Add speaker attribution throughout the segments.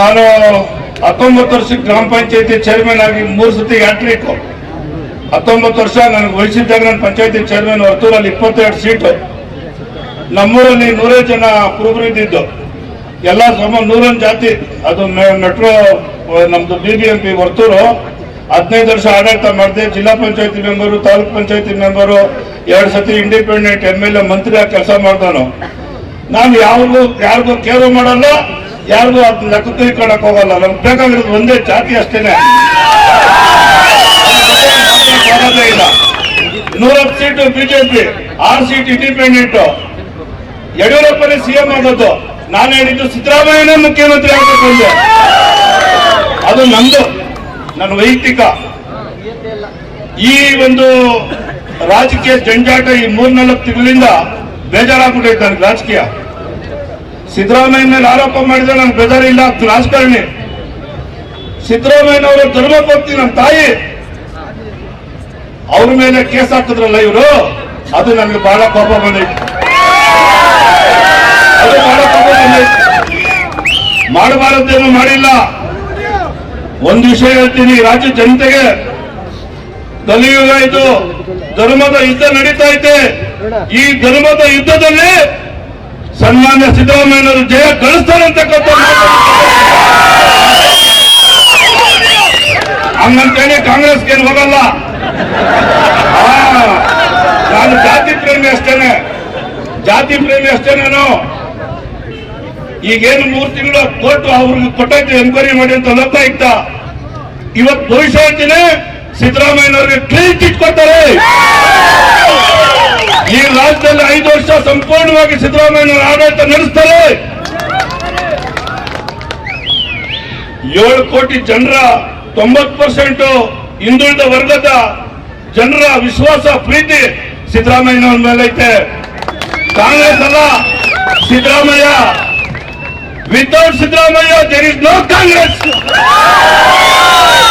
Speaker 1: ನಾನು ಹತ್ತೊಂಬತ್ತು ವರ್ಷಕ್ಕೆ ಗ್ರಾಮ ಪಂಚಾಯತಿ ಚೇರ್ಮನ್ ಆಗಿ ಮೂರು ಸತಿ ಆಟ್ಲಿಕ್ಕು ಹತ್ತೊಂಬತ್ತು ವರ್ಷ ನನಗೆ ವಯಸ್ಸಿದ್ದಾಗ ನಾನು ಪಂಚಾಯತಿ ಚೇರ್ಮನ್ ವರ್ತೂರಲ್ಲಿ ಇಪ್ಪತ್ತೆರಡು ಸೀಟು ನಮ್ಮೂರಲ್ಲಿ ನೂರೇ ಜನ ಕುರುಬರು ಇದ್ದಿದ್ದು ಎಲ್ಲ ಸಮ ನೂರೊಂದು ಜಾತಿ. ಅದು ಮೆಟ್ರೋ, ನಮ್ದು ಬಿ ಬಿ ಎಂ ವರ್ತೂರು. ಹದಿನೈದು ವರ್ಷ ಆಡಳಿತ ಮಾಡಿದೆ. ಜಿಲ್ಲಾ ಪಂಚಾಯತಿ ಮೆಂಬರು ತಾಲೂಕ್ ಪಂಚಾಯತಿ ಮೆಂಬರು ಎರಡು ಸತಿ ಇಂಡಿಪೆಂಡೆಂಟ್ ಎಂ ಎಲ್ ಎ ಮಂತ್ರಿ ಆಗಿ ಕೆಲಸ ಮಾಡ್ದವನು. ನಾನು ಯಾರಿಗೂ ಯಾರಿಗೂ ಕೇರು ಮಾಡಲ್ಲ. ಯಾರಿಗೂ ಅದನ್ನ ಲೆಕ್ಕ ತಿಳ್ಕೊಳಕ್ ಹೋಗಲ್ಲ. ನಮ್ಗೆ ಬೇಕಾಗಿರೋದು ಒಂದೇ ಜಾತಿ ಅಷ್ಟೇನೆ. ಇಲ್ಲ. ನೂರತ್ತು ಸೀಟು ಬಿಜೆಪಿ ಆರು ಸೀಟ್ ಇಂಡಿಪೆಂಡೆಂಟ್ ಯಡಿಯೂರಪ್ಪನೇ ಸಿಎಂ ಆಗೋದು ನಾನು ಹೇಳಿದ್ದು ಸಿದ್ದರಾಮಯ್ಯನೇ ಮುಖ್ಯಮಂತ್ರಿ ಆಗಬೇಕು ಅಂದೆ. ಅದು ನಂದು, ನನ್ನ ವೈಯಕ್ತಿಕ. ಈ ಒಂದು ರಾಜಕೀಯ ಜಂಜಾಟ ಈ ಮೂರ್ನಾಲ್ಕು ತಿಂಗಳಿಂದ ಬೇಜಾರಾಗ್ಬಿಟ್ಟೈತೆ ನನಗೆ ರಾಜಕೀಯ. ಸಿದ್ದರಾಮಯ್ಯ ಮೇಲೆ ಆರೋಪ ಮಾಡಿದ್ರೆ ನನಗೆ ಬೆದರಿಲ್ಲ ಅದು ರಾಜಕಾರಣಿ ಸಿದ್ದರಾಮಯ್ಯನವರ ಧರ್ಮಪತ್ನಿ ನನ್ನ ತಾಯಿ. ಅವ್ರ ಮೇಲೆ ಕೇಸ್ ಹಾಕಿದ್ರಲ್ಲ ಇವರು? ಅದು ನನಗೆ ಬಹಳ ಕೋಪ ಬಂದೈತೆ. ಅದು ಬಹಳ ಕೋಪ ಬಂದೈತೆ. ಮಾಡಬಾರದ್ದೇನು ಮಾಡಿಲ್ಲ. ಒಂದು ವಿಷಯ ಹೇಳ್ತೀನಿ, ರಾಜ್ಯ ಜನತೆಗೆ ಕಲಿಯುಗ ಇದು. ಧರ್ಮದ ಯುದ್ಧ ನಡೀತಾ ಇದೆ. ಈ ಧರ್ಮದ ಯುದ್ಧದಲ್ಲಿ ಸನ್ಮಾನ್ಯ ಸಿದ್ದರಾಮಯ್ಯನವರು ಜಯ ಗಳಿಸ್ತಾರೆ ಅಂತಕ್ಕಂಥ ಹಂಗಂತೇಳಿ ಕಾಂಗ್ರೆಸ್ಗೆ ಹೋಗಲ್ಲ. ನಾನು ಜಾತಿ ಪ್ರೇಮಿ ಅಷ್ಟೇನೆ. ಜಾತಿ ಪ್ರೇಮಿ ಅಷ್ಟೇ ನಾನು. ಈಗೇನು ಮೂರು ತಿಂಗಳು ಕೋರ್ಟ್ ಅವ್ರಿಗೆ ಕೊಟ್ಟೈತೆ ಎನ್ಕ್ವೈರಿ ಮಾಡಿ ಅಂತ ಲೋಕಾಯುಕ್ತ ಇವತ್ತು ಭವಿಷ್ಯ ಹೇಳ್ತೀನಿ ಸಿದ್ದರಾಮಯ್ಯನವ್ರಿಗೆ ಕ್ಲೀನ್ ಚಿಟ್ ಕೊಡ್ತಾರೆ. ರಾಜ್ಯದಲ್ಲಿ ಐದು ವರ್ಷ ಸಂಪೂರ್ಣವಾಗಿ ಸಿದ್ದರಾಮಯ್ಯ ಆಡಳಿತ ನಡೆಸ್ತಾರೆ. ಏಳು ಕೋಟಿ ಜನರ ತೊಂಬತ್ ಪರ್ಸೆಂಟ್ ಹಿಂದುಳಿದ ವರ್ಗದ ಜನರ ವಿಶ್ವಾಸ, ಪ್ರೀತಿ ಸಿದ್ದರಾಮಯ್ಯನವರ ಮೇಲೆ ಐತೆ ಕಾಂಗ್ರೆಸ್ ಅಲ್ಲ, Siddaramaiah. Without Siddaramaiah there is no Congress.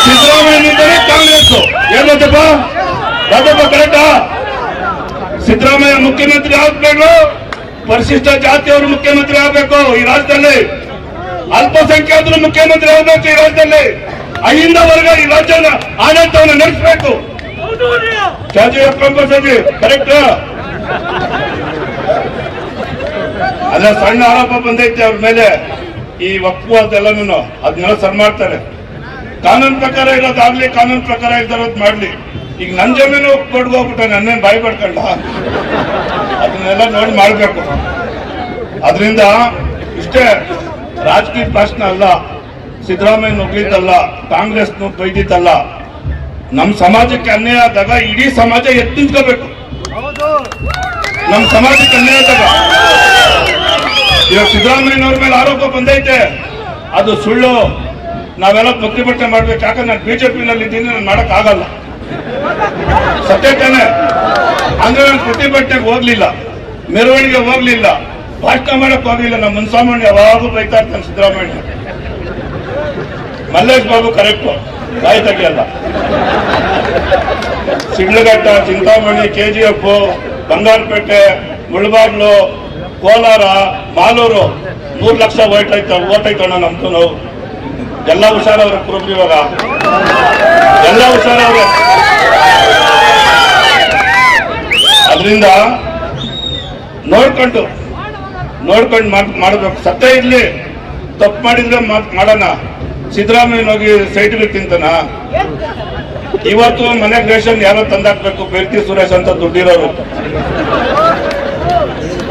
Speaker 1: Siddaramaiah Congress. ಏನಂತಪ್ಪ ಯಾಕಪ್ಪ ಕರೆಕ್ಟಾ ಸಿದ್ದರಾಮಯ್ಯ ಮುಖ್ಯಮಂತ್ರಿ ಆಗ್ಬೇಕು. ಪರಿಶಿಷ್ಟ ಜಾತಿಯವರು ಮುಖ್ಯಮಂತ್ರಿ ಆಗ್ಬೇಕು ಈ ರಾಜ್ಯದಲ್ಲಿ. ಅಲ್ಪಸಂಖ್ಯಾತರು ಮುಖ್ಯಮಂತ್ರಿ ಆಗಬೇಕು ಈ ರಾಜ್ಯದಲ್ಲಿ. ಅಹಿಂದ ವರ್ಗ ಈ ರಾಜ್ಯದ ಆಡಳಿತವನ್ನು ನಡೆಸಬೇಕು. ಕರೆಕ್ಟ್ ಅಲ್ಲ, ಸಣ್ಣ ಆರೋಪ ಬಂದೈತೆ ಅವ್ರ ಮೇಲೆ. ಈ ವಕ್ಫು ಅದೆಲ್ಲನೂ. ಅದನ್ನೆಲ್ಲ ಸರ್ ಮಾಡ್ತಾರೆ. ಕಾನೂನು ಪ್ರಕಾರ ಇರೋದಾಗ್ಲಿ, ಕಾನೂನು ಪ್ರಕಾರ ಇರೋದು ಮಾಡ್ಲಿ. ಈಗ ನನ್ನ ಜಮೀನು ಕೊಡ್ದು ನನ್ನೇನು ಬಾಯಿ ಪಡ್ಕೊಂಡ? ಅದನ್ನೆಲ್ಲ ನೋಡಿ ಮಾಡಬೇಕು. ಅದರಿಂದ ಇಷ್ಟೇ ರಾಜಕೀಯ ಪ್ರಶ್ನೆ ಅಲ್ಲ ಸಿದ್ದರಾಮಯ್ಯ ನುಗ್ಗಿದ್ದಲ್ಲ ಕಾಂಗ್ರೆಸ್ ಬೈದಿದ್ದಲ್ಲ ನಮ್ಮ ಸಮಾಜಕ್ಕೆ ಅನ್ಯಾಯ ಆದಾಗ ಇಡೀ ಸಮಾಜ ಎದ್ದು ನಿಂತ್ಕೋಬೇಕು ನಮ್ಮ ಸಮಾಜಕ್ಕೆ ಅನ್ಯಾಯ ಆದಾಗ. ಇವಾಗ ಸಿದ್ದರಾಮಯ್ಯನವ್ರ ಮೇಲೆ ಆರೋಪ ಬಂದೈತೆ. ಅದು ಸುಳ್ಳು. ನಾವೆಲ್ಲ ಪ್ರತಿಭಟನೆ ಮಾಡ್ಬೇಕು. ಯಾಕಂದ್ರೆ ನಾನು ಬಿಜೆಪಿನಲ್ಲಿ ಇದ್ದೀನಿ ನಾನು ಮಾಡೋಕ್ಕಾಗಲ್ಲ. ಆಗಲ್ಲ ಸತ್ಯ ಅಂದ್ರೆ ನಾನು ಪ್ರತಿಭಟನೆಗೆ ಹೋಗ್ಲಿಲ್ಲ, ಮೆರವಣಿಗೆ ಹೋಗ್ಲಿಲ್ಲ, ಭಾಷಣ ಮಾಡಕ್ ಹೋಗ್ಲಿಲ್ಲ, ನಮ್ಮ ಮುನ್ಸಾಮಣ್ಣ ಯಾವಾಗೂ ಬೈತಾ ಇರ್ತಾನೆ ಸಿದ್ದರಾಮಯ್ಯ. ಮಲ್ಲೇಶ್ ಬಾಬು ಕರೆಕ್ಟ್ ಬಾಯಿ ತೆಗಿಯಲ್ಲ ಸಿಡ್ಲಘಟ್ಟ ಚಿಂತಾಮಣಿ, ಕೆಜಿಎಫ್, ಬಂಗಾರಪೇಟೆ, ಮುಳಬಾಗ್ಲು, ಕೋಲಾರ, ಮಾಲೂರು, ಮೂರು ಲಕ್ಷ ಓಟ್ ಐತ ಓಟ್ ಐತಣ್ಣ ನಮ್ದು ನಾವು. ಎಲ್ಲ ಹುಷಾರವರ ಕುರುಬ್ರು ಇವಾಗ. ಎಲ್ಲ ಹುಷಾರವ್ರೆ. ಅದರಿಂದ ನೋಡ್ಕೊಂಡು ನೋಡ್ಕೊಂಡು ಮಾಡಬೇಕು. ಸತ್ಯ ಇರಲಿ, ತಪ್ಪು ಮಾಡಿದ್ರೆ ಮಾಡೋಣ. ಸಿದ್ದರಾಮಯ್ಯನ ಹೋಗಿ ಸೈಟ್ಗೆ ತಿಂತಾನ? ಇವತ್ತು ಮನೆ ರೇಷನ್ ಯಾರೋ ತಂದಾಕ್ಬೇಕು ಬೆರ್ತಿ ಸುರೇಶ್ ಅಂತ ದುಡ್ಡಿರೋರು.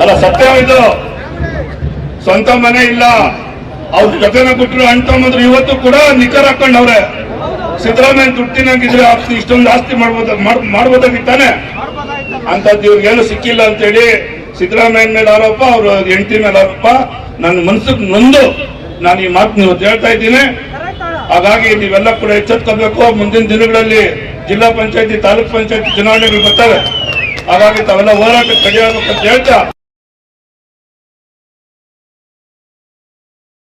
Speaker 1: ಅಲ್ಲ, ಸತ್ಯ ಇದು. ಸ್ವಂತ ಮನೆ ಇಲ್ಲ. ಅವ್ರ ಜೊತೆನ ಕೊಟ್ಟರು ಅಣ್ಣ ಇವತ್ತು ಕೂಡ ನಿಖರ್ ಹಾಕೊಂಡವ್ರೆ ಸಿದ್ದರಾಮಯ್ಯ ದುಡ್ಡಿನ ತಿನ್ನಂಗಿದ್ರೆ ಆಸ್ತಿ ಇಷ್ಟೊಂದು ಆಸ್ತಿ ಮಾಡ್ಬೋದ ಮಾಡ್- ಮಾಡ್ಬೋದಾಗಿತ್ತಾನೆ. ಅಂತದ್ದು ಇವ್ರಿಗೇನು ಸಿಕ್ಕಿಲ್ಲ ಅಂತೇಳಿ ಸಿದ್ದರಾಮಯ್ಯ ಮೇಲೆ ಆರೋಪ, ಅವ್ರ ಹೆಂಡತಿ ಮೇಲೆ ಆರೋಪ. ನನ್ನ ಮನಸ್ಸಿಗೆ ನೊಂದು ನಾನು ಈ ಮಾತು ನೀವು ಹೇಳ್ತಾ ಇದ್ದೀನಿ. ಹಾಗಾಗಿ ನೀವೆಲ್ಲ ಕೂಡ ಎಚ್ಚೆತ್ಕೋಬೇಕು. ಮುಂದಿನ ದಿನಗಳಲ್ಲಿ ಜಿಲ್ಲಾ ಪಂಚಾಯತಿ, ತಾಲೂಕ್ ಪಂಚಾಯತಿ ಚುನಾವಣೆಗಳು ಬರ್ತವೆ. ಹಾಗಾಗಿ ತಾವೆಲ್ಲ ಹೋರಾಟ ಅಂತ ಹೇಳ್ತಾ